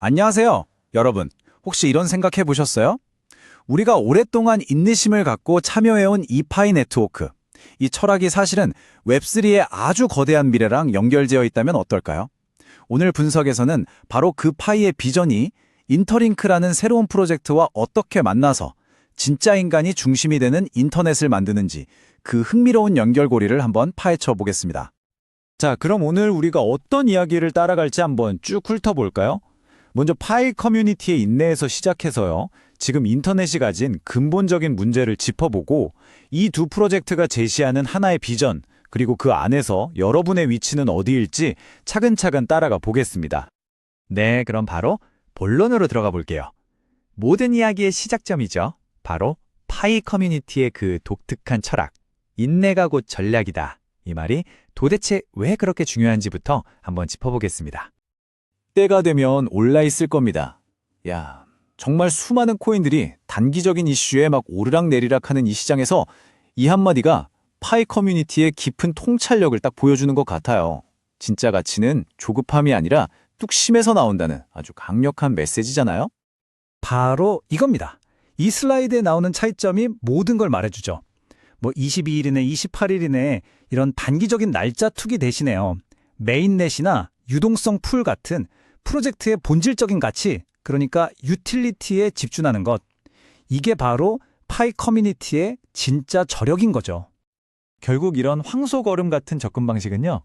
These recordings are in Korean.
안녕하세요. 여러분, 혹시 이런 생각해 보셨어요? 우리가 오랫동안 인내심을 갖고 참여해온 이파이 네트워크. 이 철학이 사실은 웹3의 아주 거대한 미래랑 연결되어 있다면 어떨까요? 오늘 분석에서는 바로 그 파이의 비전이 인터링크라는 새로운 프로젝트와 어떻게 만나서 진짜 인간이 중심이 되는 인터넷을 만드는지 그 흥미로운 연결고리를 한번 파헤쳐 보겠습니다. 자, 그럼 오늘 우리가 어떤 이야기를 따라갈지 한번 쭉 훑어볼까요? 먼저 파이 커뮤니티의 인내에서 시작해서요. 지금 인터넷이 가진 근본적인 문제를 짚어보고 이 두 프로젝트가 제시하는 하나의 비전, 그리고 그 안에서 여러분의 위치는 어디일지 차근차근 따라가 보겠습니다. 네, 그럼 바로 본론으로 들어가 볼게요. 모든 이야기의 시작점이죠. 바로 파이 커뮤니티의 그 독특한 철학. 인내가 곧 전략이다. 이 말이 도대체 왜 그렇게 중요한지부터 한번 짚어보겠습니다. 때가 되면 올라 있을 겁니다. 야, 정말 수많은 코인들이 단기적인 이슈에 막 오르락내리락 하는 이 시장에서 이 한마디가 파이 커뮤니티의 깊은 통찰력을 딱 보여주는 것 같아요. 진짜 가치는 조급함이 아니라 뚝심에서 나온다는 아주 강력한 메시지잖아요. 바로 이겁니다. 이 슬라이드에 나오는 차이점이 모든 걸 말해주죠. 뭐 22일이네, 28일이네 이런 단기적인 날짜 투기 대신에요. 메인넷이나 유동성 풀 같은 프로젝트의 본질적인 가치, 그러니까 유틸리티에 집중하는 것. 이게 바로 파이 커뮤니티의 진짜 저력인 거죠. 결국 이런 황소걸음 같은 접근 방식은요.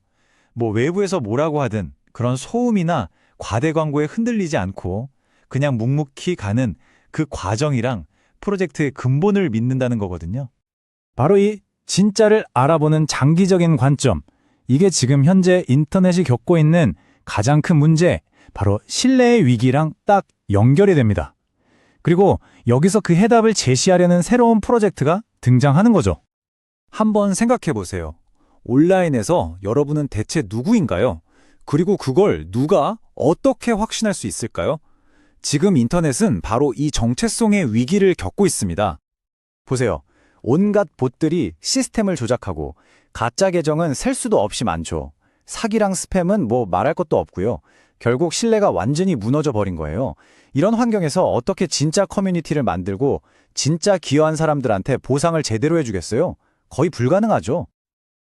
뭐 외부에서 뭐라고 하든 그런 소음이나 과대 광고에 흔들리지 않고 그냥 묵묵히 가는 그 과정이랑 프로젝트의 근본을 믿는다는 거거든요. 바로 이 진짜를 알아보는 장기적인 관점. 이게 지금 현재 인터넷이 겪고 있는 가장 큰 문제, 바로 신뢰의 위기랑 딱 연결이 됩니다. 그리고 여기서 그 해답을 제시하려는 새로운 프로젝트가 등장하는 거죠. 한번 생각해 보세요. 온라인에서 여러분은 대체 누구인가요? 그리고 그걸 누가 어떻게 확신할 수 있을까요? 지금 인터넷은 바로 이 정체성의 위기를 겪고 있습니다. 보세요. 온갖 봇들이 시스템을 조작하고 가짜 계정은 셀 수도 없이 많죠. 사기랑 스팸은 뭐 말할 것도 없고요. 결국 신뢰가 완전히 무너져 버린 거예요. 이런 환경에서 어떻게 진짜 커뮤니티를 만들고 진짜 기여한 사람들한테 보상을 제대로 해주겠어요? 거의 불가능하죠.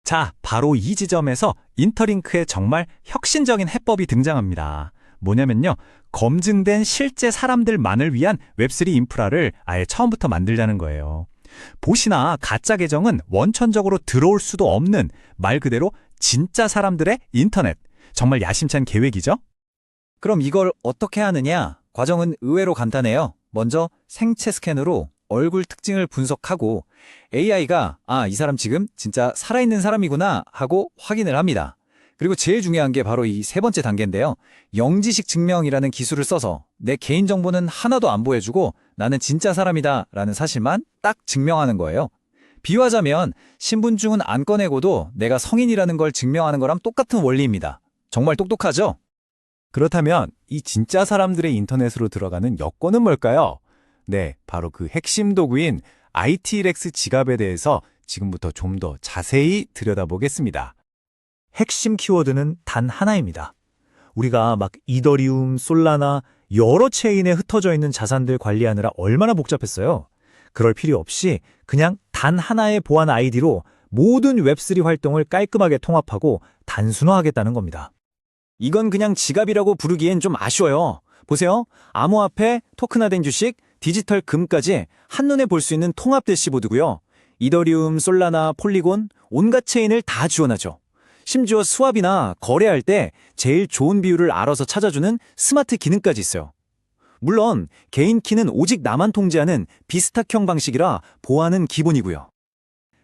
자, 바로 이 지점에서 인터링크의 정말 혁신적인 해법이 등장합니다. 뭐냐면요. 검증된 실제 사람들만을 위한 웹3 인프라를 아예 처음부터 만들자는 거예요. 보시나 가짜 계정은 원천적으로 들어올 수도 없는 말 그대로 진짜 사람들의 인터넷. 정말 야심찬 계획이죠? 그럼 이걸 어떻게 하느냐? 과정은 의외로 간단해요. 먼저 생체 스캔으로 얼굴 특징을 분석하고 AI가 아, 이 사람 지금 진짜 살아있는 사람이구나 하고 확인을 합니다. 그리고 제일 중요한 게 바로 이 세 번째 단계인데요. 영지식 증명이라는 기술을 써서 내 개인정보는 하나도 안 보여주고 나는 진짜 사람이다 라는 사실만 딱 증명하는 거예요. 비유하자면 신분증은 안 꺼내고도 내가 성인이라는 걸 증명하는 거랑 똑같은 원리입니다. 정말 똑똑하죠? 그렇다면 이 진짜 사람들의 인터넷으로 들어가는 여건은 뭘까요? 네, 바로 그 핵심 도구인 IT렉스 지갑에 대해서 지금부터 좀 더 자세히 들여다보겠습니다. 핵심 키워드는 단 하나입니다. 우리가 막 이더리움, 솔라나 여러 체인에 흩어져 있는 자산들 관리하느라 얼마나 복잡했어요. 그럴 필요 없이 그냥 단 하나의 보안 아이디로 모든 웹3 활동을 깔끔하게 통합하고 단순화하겠다는 겁니다. 이건 그냥 지갑이라고 부르기엔 좀 아쉬워요. 보세요. 암호화폐, 토큰화된 주식, 디지털 금까지 한눈에 볼 수 있는 통합 대시보드고요. 이더리움, 솔라나, 폴리곤, 온갖 체인을 다 지원하죠. 심지어 수압이나 거래할 때 제일 좋은 비율을 알아서 찾아주는 스마트 기능까지 있어요. 물론 개인 키는 오직 나만 통제하는 비스탁형 방식이라 보안은 기본이고요.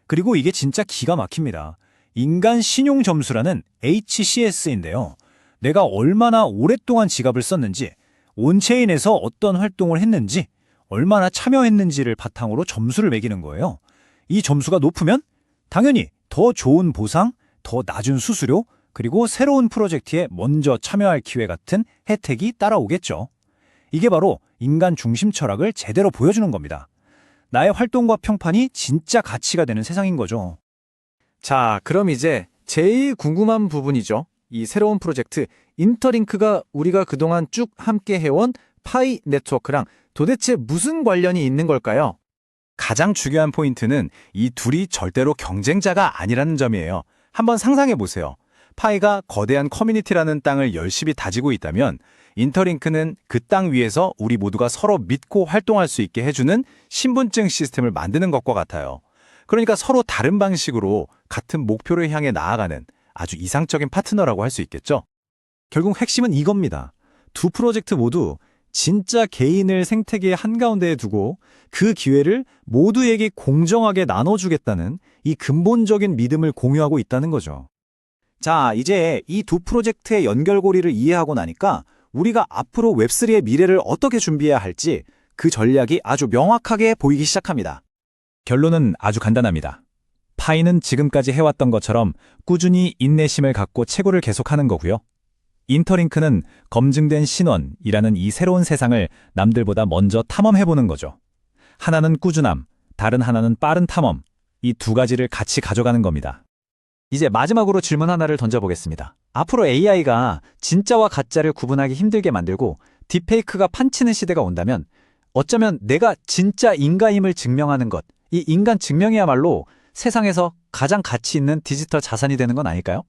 그리고 이게 진짜 기가 막힙니다. 인간 신용 점수라는 HCS인데요. 내가 얼마나 오랫동안 지갑을 썼는지, 온체인에서 어떤 활동을 했는지, 얼마나 참여했는지를 바탕으로 점수를 매기는 거예요. 이 점수가 높으면 당연히 더 좋은 보상, 더 낮은 수수료, 그리고 새로운 프로젝트에 먼저 참여할 기회 같은 혜택이 따라오겠죠. 이게 바로 인간 중심 철학을 제대로 보여주는 겁니다. 나의 활동과 평판이 진짜 가치가 되는 세상인 거죠. 자, 그럼 이제 제일 궁금한 부분이죠. 이 새로운 프로젝트 인터링크가 우리가 그동안 쭉 함께 해온 파이 네트워크랑 도대체 무슨 관련이 있는 걸까요? 가장 중요한 포인트는 이 둘이 절대로 경쟁자가 아니라는 점이에요. 한번 상상해 보세요. 파이가 거대한 커뮤니티라는 땅을 열심히 다지고 있다면 인터링크는 그 땅 위에서 우리 모두가 서로 믿고 활동할 수 있게 해주는 신분증 시스템을 만드는 것과 같아요. 그러니까 서로 다른 방식으로 같은 목표를 향해 나아가는 아주 이상적인 파트너라고 할 수 있겠죠. 결국 핵심은 이겁니다. 두 프로젝트 모두 진짜 개인을 생태계 한가운데에 두고 그 기회를 모두에게 공정하게 나눠주겠다는 이 근본적인 믿음을 공유하고 있다는 거죠. 자, 이제 이 두 프로젝트의 연결고리를 이해하고 나니까 우리가 앞으로 웹3의 미래를 어떻게 준비해야 할지 그 전략이 아주 명확하게 보이기 시작합니다. 결론은 아주 간단합니다. 파이는 지금까지 해왔던 것처럼 꾸준히 인내심을 갖고 채굴을 계속하는 거고요. 인터링크는 검증된 신원이라는 이 새로운 세상을 남들보다 먼저 탐험해보는 거죠. 하나는 꾸준함, 다른 하나는 빠른 탐험. 이 두 가지를 같이 가져가는 겁니다. 이제 마지막으로 질문 하나를 던져보겠습니다. 앞으로 AI가 진짜와 가짜를 구분하기 힘들게 만들고 딥페이크가 판치는 시대가 온다면 어쩌면 내가 진짜 인가임을 증명하는 것, 이 인간 증명이야말로 세상에서 가장 가치 있는 디지털 자산이 되는 건 아닐까요?